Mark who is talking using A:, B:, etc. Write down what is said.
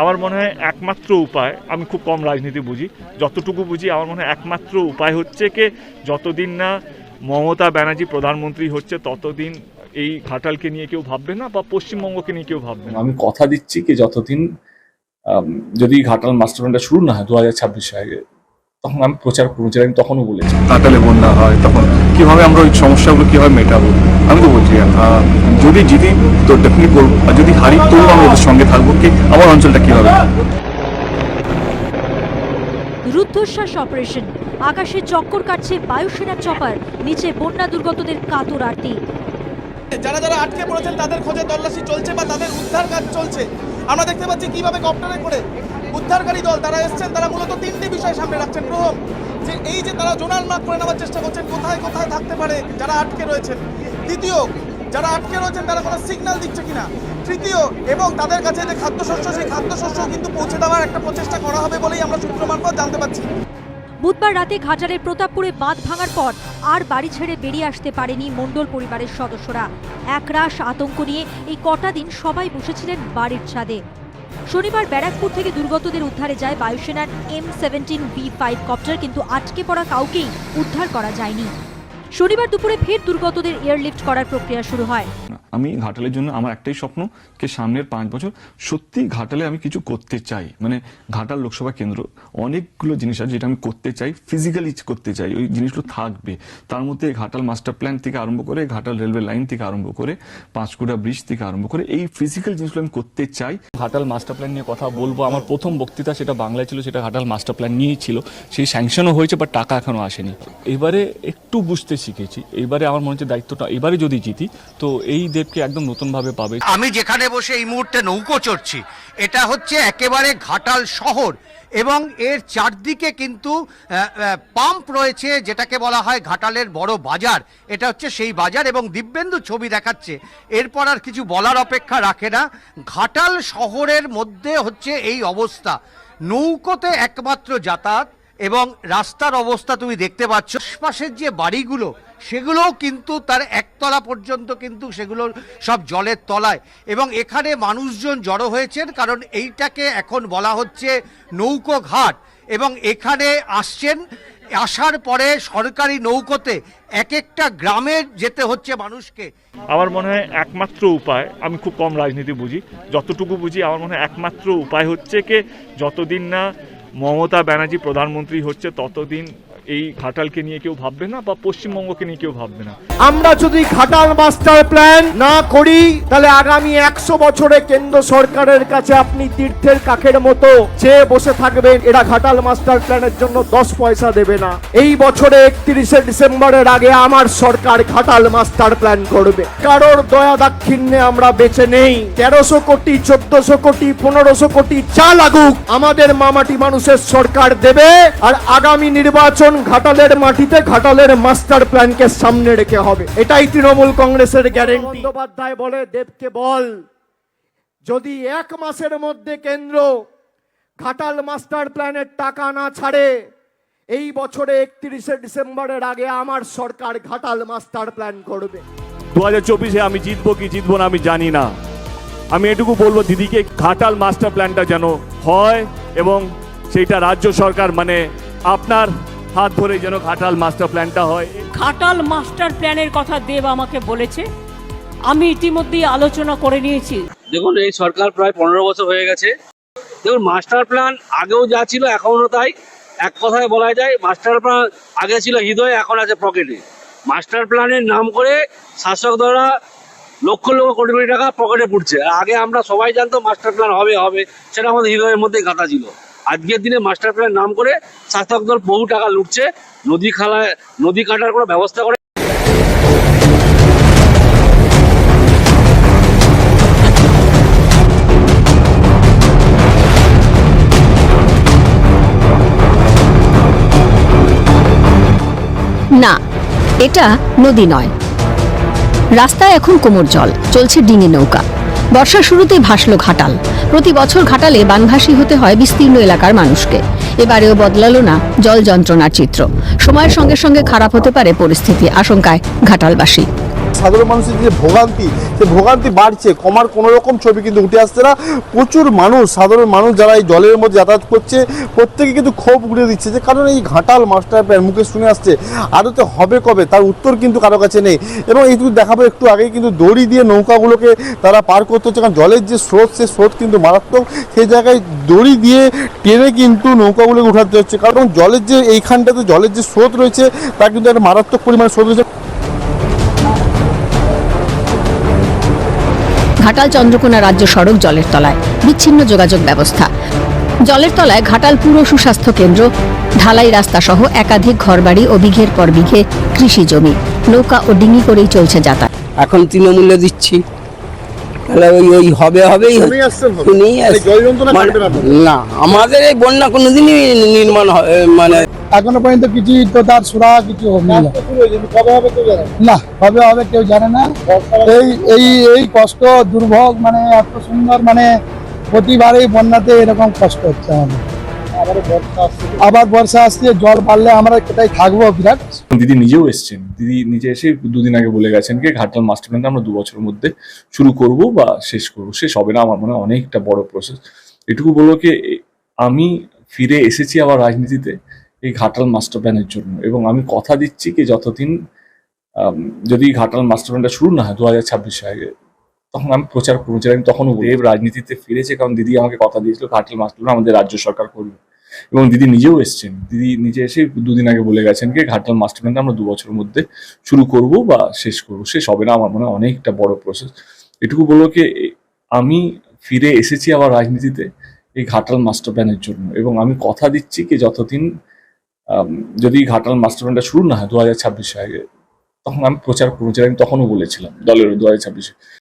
A: আমার মনে হয় একমাত্র উপায় আমি খুব কম রাজনীতি বুঝি যতটুকু বুঝি আমার মনে হয় একমাত্র উপায় হচ্ছে কি যতদিন না মমতা ব্যানার্জি প্রধানমন্ত্রী হচ্ছে ততদিন এই ঘাটালকে নিয়ে কেউ ভাববে না বা পশ্চিমবঙ্গকে নিয়ে কেউ ভাববে না।
B: আমি কথা দিচ্ছি কি যতদিন যদি ঘাটাল মাস্টার প্ল্যানটা শুরু না হয় দু হাজার ছাব্বিশে আগে তখন আমি প্রচার আমি তখনও বলেছি।
C: কাটালে বন্যা হয় তখন কীভাবে আমরা ওই সমস্যাগুলো কীভাবে মেটাবো? আমি তো বলছি যদি জিতি তো ডেফিনেটলি করব আর যদি হারি তো আমি ওদের সঙ্গে থাকব। কি আমার অঞ্চলটা কীভাবে?
D: রুদ্ধশ্বাস অপারেশন আকাশে চক্কর কাটছে বায়ুসেনার চপার নিচে বন্যা দুর্গতদের কাতর আরতি।
E: যারা যারা আটকে পড়েছেন তাদের খোঁজে তল্লাশি চলছে বা তাদের উদ্ধার কাজ চলছে। আমরা দেখতে পাচ্ছি কীভাবে কপ্টারে করে উদ্ধারকারী দল তারা এসছেন তারা মূলত তিনটি বিষয় সামনে রাখছেন। প্রথম যে এই যে তারা জোনাল মার্ক করে নেওয়ার চেষ্টা করছেন কোথায় কোথায় থাকতে পারে যারা আটকে রয়েছেন। দ্বিতীয়, যারা আটকে রয়েছেন, তারা কোনো সিগন্যাল দিচ্ছে কিনা? তৃতীয়, এবং তাদের কাছে যে খাদ্যশস্য, সেই খাদ্যশস্য কিন্তু পৌঁছে দেওয়ার একটা প্রচেষ্টা করা হবে বলেই আমরা সূত্র মারফত জানতে পারছি।
D: বুধবার রাতে ঘাটালের প্রতাপপুরে বাঁধ ভাঙার পর আর বাড়ি ছেড়ে বেরিয়ে আসতে পারেনি মণ্ডল পরিবারের সদস্যরা। একরাশ আতঙ্ক নিয়ে এই কটা দিন সবাই বসেছিলেন বাড়ির ছাদে। শনিবার ব্যারাকপুর থেকে দুর্গতদের উদ্ধারে যায় বায়ুসেনার M seventeen B five copter কিন্তু আটকে পড়া কাউকেই উদ্ধার করা যায়নি। শনিবার দুপুরে ফের দুর্গতদের এয়ারলিফট করার প্রক্রিয়া শুরু হয়।
F: আমি ঘাটালের জন্য আমার একটাই স্বপ্ন যে সামনের পাঁচ বছর সত্যি ঘাটালে আমি কিছু করতে চাই। মানে ঘাটাল লোকসভা কেন্দ্র অনেকগুলো জিনিস আছে যেটা আমি করতে চাই ফিজিক্যালি করতে চাই। ওই জিনিসগুলো থাকবে। তার মধ্যে ঘাটাল মাস্টার প্ল্যান থেকে আরম্ভ করে, ঘাটাল রেলওয়ে লাইন থেকে আরম্ভ করে, পাঁচকুড়া ব্রিজ থেকে আরম্ভ করে এই ফিজিক্যাল জিনিসগুলো আমি করতে চাই। ঘাটাল মাস্টার প্ল্যান নিয়ে কথা বলব। আমার প্রথম বক্তৃতা সেটা বাংলায় ছিল, সেটা ঘাটাল মাস্টার প্ল্যান নিয়েই ছিল। সেই স্যাংশনও হয়েছে বাট টাকা এখনও আসেনি। এবারে একটু বুঝতে শিখেছি। এবারে আমার মনে হচ্ছে দায়িত্বটা এবারে যদি জিতি, তো এই দেবকে একদম নতুনভাবে পাবে।
G: আমি যেখানে বসে এই মুহূর্তে নৌকো চড়ছি, এটা হচ্ছে একেবারে ঘাটাল শহর এবং এর চারদিকে কিন্তু পাম্প রয়েছে যেটাকে বলা হয় ঘাটালের বড় বাজার। এটা হচ্ছে সেই বাজার এবং দিব্যেন্দু ছবি দেখাচ্ছে। এরপর আর কিছু বলার অপেক্ষা রাখে না। ঘাটাল শহরের মধ্যে হচ্ছে এই অবস্থা। নৌকোতে একমাত্র যাতায়াত এবং রাস্তার অবস্থা তুমি দেখতে পাচ্ছ। আশপাশের যে বাড়িগুলো সেগুলোও কিন্তু তার একতলা পর্যন্ত কিন্তু সেগুলো সব জলের তলায়। এবং এখানে মানুষজন জড়ো হয়েছেন কারণ এইটাকে এখন বলা হচ্ছে নৌকো ঘাট। এবং এখানে আসছেন, আসার পরে সরকারি নৌকোতে এক একটা গ্রামে যেতে হচ্ছে মানুষকে।
A: আমার মনে হয় একমাত্র উপায়, আমি খুব কম রাজনীতি বুঝি, যতটুকু বুঝি আমার মনে হয় একমাত্র উপায় হচ্ছে কি, যতদিন না মমতা ব্যানার্জি প্রধানমন্ত্রী হচ্ছে, ততদিন এই ঘাটালকে নিয়ে কেউ ভাববে না বা পশ্চিমবঙ্গকে নিয়ে কেউ ভাববে না।
H: আমরা যদি ঘাটাল মাস্টার প্ল্যান না করি, তাহলে আগামী একশো বছরে কেন্দ্র সরকারের কাছে আপনি তীর্থের কাকের মতো চেয়ে বসে থাকবেন। এরা ঘাটাল মাস্টার প্ল্যানের জন্য দশ পয়সা দেবে না। এই বছরে একত্রিশে ডিসেম্বরের আগে আমার সরকার ঘাটাল মাস্টার প্ল্যান করবে। কারোর দয়া দাক্ষিণ্যে আমরা বেঁচে নেই। তেরোশো কোটি, চোদ্দশো কোটি, পনেরোশো কোটি চা লাগুক, আমাদের মামাটি মানুষের সরকার দেবে। আর আগামী নির্বাচন ঘাটালের মাটিতে ঘাটালের মাস্টার প্ল্যানকে সামনে রেখে হবে। এটাই তৃণমূল কংগ্রেসের গ্যারেন্টি। বন্দ্যোপাধ্যায় বলে দেবকে বল। যদি এক মাসের মধ্যে কেন্দ্র ঘাটাল মাস্টার প্ল্যানের টাকা না ছাড়ে এই বছরে একত্রিশে ডিসেম্বরের আগে আমার সরকার ঘাটাল মাস্টার প্ল্যান করবে।
I: দু হাজার চব্বিশে আমি জিতবো কি জিতবো না আমি জানি না। আমি এটুকু বলব দিদিকে ঘাটাল মাস্টার প্ল্যানটা যেন হয় এবং সেইটা রাজ্য সরকার মানে আপনার হাত ধরে যেন ঘাটাল মাস্টার প্ল্যানটা হয়।
J: ঘাটাল মাস্টার প্ল্যানের কথা দেব আমাকে বলেছে। আমি ইতিমধ্যেই আলোচনা করে নিয়েছি।
K: দেখুন এই সরকার প্রায় পনেরো বছর হয়ে গেছে। দেখুন মাস্টার প্ল্যান আগেও যা ছিল এখনও তাই। এক কথায় বলা যায় মাস্টার প্ল্যান আগে ছিল হৃদয়ে এখন আছে পকেটে। মাস্টার প্ল্যানের নাম করে শাসক দ্বারা লক্ষ লক্ষ কোটি কোটি টাকা পকেটে পড়ছে। আগে আমরা সবাই জানতো মাস্টার প্ল্যান হবে হবে সেটা আমাদের হৃদয়ের মধ্যে গাঁথা ছিল। আজকের দিনে মাস্টার প্ল্যান নাম করে শাসক দল বহু টাকা লুটছে, নদী খালায় নদী কাটার কোনো ব্যবস্থা করে
L: না, এটা নদী নয়। রাস্তায় এখন কোমর জল, চলছে ডিঙে নৌকা। বর্ষার শুরুতেই ভাসলো ঘাটাল। প্রতি বছর ঘাটালে বানভাসী হতে হয় বিস্তীর্ণ এলাকার মানুষকে। এবারেও বদলালো না জল যন্ত্রণার চিত্র। সময়ের সঙ্গে সঙ্গে খারাপ হতে পারে পরিস্থিতি, আশঙ্কায় ঘাটালবাসী।
H: সাধারণ মানুষের যে ভোগান্তি সে ভোগান্তি বাড়ছে। কমার কোনো রকম ছবি কিন্তু উঠে আসছে না। প্রচুর মানুষ, সাধারণ মানুষ যারা এই জলের মধ্যে যাতায়াত করছে, প্রত্যেকে কিন্তু ক্ষোভ উড়ে দিচ্ছে যে, কারণ এই ঘাটাল মাস্টার প্ল্যান মুখে শুনে আসছে, আদতে হবে কবে? তার উত্তর কিন্তু কারও কাছে নেই। এবং এইটুকু দেখাবো একটু আগেই, কিন্তু দড়ি দিয়ে নৌকাগুলোকে তারা পার করতে হচ্ছে, কারণ জলের যে স্রোত, সে স্রোত কিন্তু মারাত্মক। সেই জায়গায় দড়ি দিয়ে টেনে কিন্তু নৌকাগুলোকে উঠাতে হচ্ছে। কারণ জলের যে, এইখানটাতে জলের যে স্রোত রয়েছে, তা কিন্তু একটা মারাত্মক পরিমাণে স্রোত রয়েছে।
L: ঘাটাল চন্দ্রকোনা রাজ্য সড়ক জলের তলায়। বিচ্ছিন্ন যোগাযোগ ব্যবস্থা। জলের তলায় ঘাটাল পুর সুস্বাস্থ্য কেন্দ্র ঢালাই রাস্তা সহ একাধিক ঘরবাড়ি ও বিঘের পর বিঘে কৃষি জমি। নৌকা ও ডিঙি করেই চলছে যাতায়াত।
M: এখন তৃণমূলে দিচ্ছি। তাহলে ওই ওই হবে হবেই
H: মানে না
M: আমাদের এই বন্যা কোনোদিনই নির্মাণ হয় মানে
N: এখনও পর্যন্ত কিছু তো তার সুরা কিছু হয়নি
H: না।
N: কবে হবে কেউ জানে না। এই এই এই কষ্ট দুর্ভোগ মানে এত সুন্দর মানে প্রতিবারেই বন্যাতে এরকম কষ্ট হচ্ছে আমাদের। আবার বর্ষা আসছে, জল বাড়লে আমরা কোথায় থাকব বিরাট?
B: দিদি নিজেও এসেছেন। দিদি নিজে এসে দুদিন আগে বলে গেছেন কি, ঘাটাল মাস্টার প্ল্যানটা আমরা দু বছরের মধ্যে শুরু করব বা শেষ করব। শেষ হবে না আমার মনে অনেকটা বড় প্রসেস এটুকু বলব কি আমি ফিরে এসেছি আবার রাজনীতিতে। এই ঘাটাল মাস্টার প্ল্যানের জন্য। এবং আমি কথা দিচ্ছি কি যতদিন যদি ঘাটাল মাস্টার প্ল্যানটা শুরু না হয় দু হাজার ছাব্বিশে আগে তখন আমি প্রচার যেটা আমি তখনও দেব রাজনীতিতে ফিরেছে, কারণ দিদি আমাকে কথা দিয়েছিল, ঘাটাল মাস্টার প্ল্যান আমাদের রাজ্য সরকার করবে। এবং দিদি নিজেও এসেছেন। দিদি নিজে এসে দুদিন আগে বলে গেছেন কি, ঘাটাল মাস্টার প্ল্যানটা আমরা দু বছরের মধ্যে শুরু করব বা শেষ করব। শেষ হবে না, আমার মনে হয় অনেকটা বড় প্রসেস এটুকু বলব কি আমি ফিরে এসেছি আবার রাজনীতিতে এই ঘাটাল মাস্টার প্ল্যানের জন্য। এবং আমি কথা দিচ্ছি কি যতদিন যদি ঘাটাল মাস্টার প্ল্যানটা শুরু না হয় দু হাজার ছাব্বিশে, আগে, তখন আমি প্রচার করেছিলাম তখনও বলেছিলাম, দলের দু হাজার ছাব্বিশে।